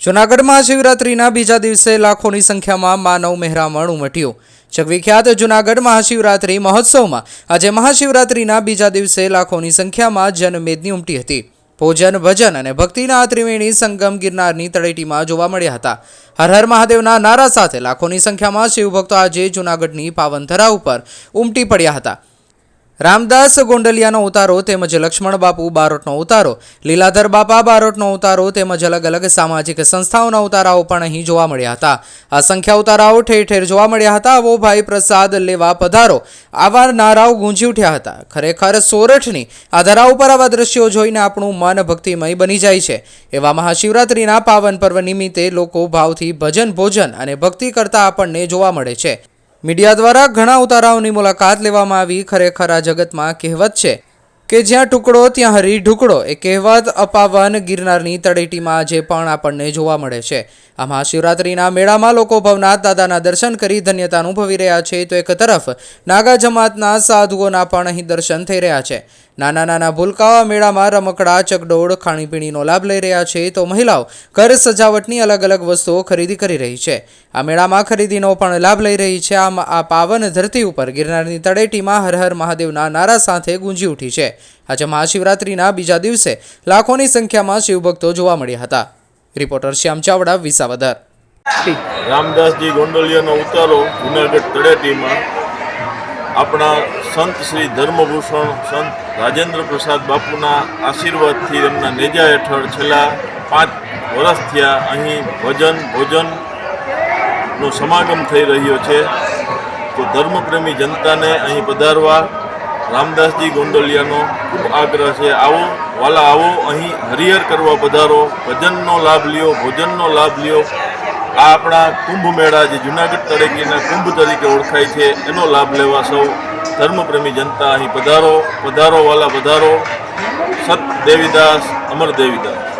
જૂનાગઢ મહાશિવરાત્રિના બીજા દિવસે લાખોની સંખ્યામાં માનવ મહેરામણ ઉમટ્યું. જગવિખ્યાત જૂનાગઢ મહાશિવરાત્રિ મહોત્સવમાં આજે મહાશિવરાત્રિના બીજા દિવસે લાખોની સંખ્યામાં જનમેદની ઉમટી હતી. ભોજન ભજન અને ભક્તિના ત્રિવેણી સંગમ ગિરનારની તળેટીમાં જોવા મળ્યા હતા. હર હર મહાદેવના નારા સાથે લાખોની સંખ્યામાં શિવભક્તો આજે જૂનાગઢની પાવનધરા ઉપર ઉમટી પડ્યા હતા. રામદાસ ગોંડલિયાનો ઉતારો તેમજ લક્ષ્મણ બાપુ બારોટનો ઉતારો, લીલાધર બાપા બારોટનો ઉતારો તેમજ અલગ અલગ સામાજિક સંસ્થાઓના ઉતારાઓ પણ અહીં જોવા મળ્યા હતા. આ ઉતારાઓ ઠેર ઠેર જોવા મળ્યા હતા. આવો ભાઈ પ્રસાદ લેવા પધારો. આવા નારાઓ ગુંજી ઉઠ્યા હતા. ખરેખર સોરઠની આ ધરા ઉપર આવા દ્રશ્યો જોઈને આપણું મન ભક્તિમય બની જાય છે. એવા મહાશિવરાત્રિના પાવન પર્વ નિમિત્તે લોકો ભાવથી ભજન ભોજન અને ભક્તિ કરતા આપણને જોવા મળે છે. મીડિયા દ્વારા ઘણા ઉતારાઓની મુલાકાત લેવામાં આવી. ખરેખર આ જગતમાં કહેવત છે કે જ્યાં ટુકડો, ત્યાં હરી ઢુકડો. એ કહેવત અપાવન ગિરનારની તળેટીમાં આજે પણ આપણને જોવા મળે છે. આ મહાશિવરાત્રિના મેળામાં લોકો ભવનાથ દાદાના દર્શન કરી ધન્યતા અનુભવી રહ્યા છે. તો એક તરફ નાગા જમાતના સાધુઓના પણ અહીં દર્શન થઈ રહ્યા છે. નાના નાના ભૂલકાઓ મેળામાં રમકડા, ચકડોળ, ખાણીપીણીનો લાભ લઈ રહ્યા છે તો મહિલાઓ ઘર સજાવટની અલગ અલગ વસ્તુઓ ખરીદી કરી રહી છે. આ મેળામાં ખરીદીનો પણ લાભ લઈ રહી છે. આમ આ પાવન ધરતી ઉપર ગિરનારની તળેટીમાં હર હર મહાદેવના નારા સાથે ગુંજી ઉઠી છે. આજે મહાશિવરાત્રિના બીજા દિવસે લાખોની સંખ્યામાં શિવભક્તો જોવા મળ્યા હતા. રિપોર્ટર શ્યામ ચાવડા, વિસાવદર. રામદાસજી ગોંડલિયાનો ઉતારો જુનાગઢ તળેટીમાં. આપણા સંત શ્રી ધર્મભૂષણ સંત રાજેન્દ્ર પ્રસાદ બાપુના આશીર્વાદથી એમના નેજા હેઠળ છેલ્લા પાંચ વર્ષ થયા અહીં ભજન, ભોજનનો સમાગમ થઈ રહ્યો છે તો ધર્મપ્રેમી જનતાને અહીં પધારવા રામદાસજી ગોંડલિયાનો ખૂબ આગ્રહ છે. આવો, વાલા આવો, અહીં હરિહર કરવા પધારો. ભજનનો લાભ લ્યો, ભોજનનો લાભ લ્યો. આ આપણા કુંભ મેળા જે જુનાગઢ તરીકેના કુંભ તરીકે ઓળખાય છે, એનો લાભ લેવા સૌ ધર્મપ્રેમી જનતા અહીં પધારો પધારો વાલા પધારો. સત દેવીદાસ, અમર દેવીદાસ.